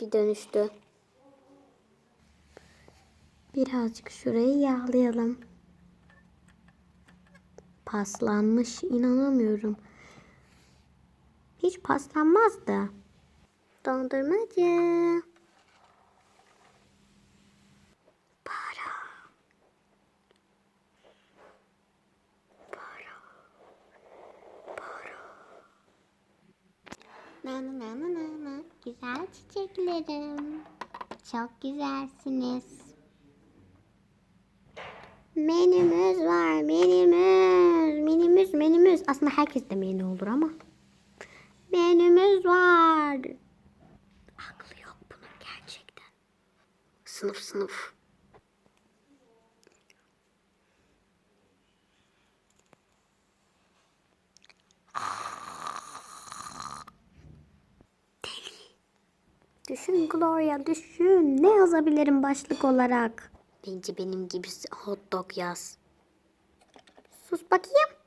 bir dönüştü. Birazcık şurayı yağlayalım. Paslanmış inanamıyorum. Hiç paslanmaz da. Dondurmacı. Para. Para. Para. Na na na na. Güzel çiçeklerim. Çok güzelsiniz. Menümüz var, menümüz, menümüz, menümüz. Aslında herkes de menü olur ama. Menümüz var. Aklı yok bunun gerçekten. Sınıf sınıf. Düşün Gloria düşün. Ne yazabilirim başlık olarak? Bence benim gibi hot dog yaz. Sus bakayım.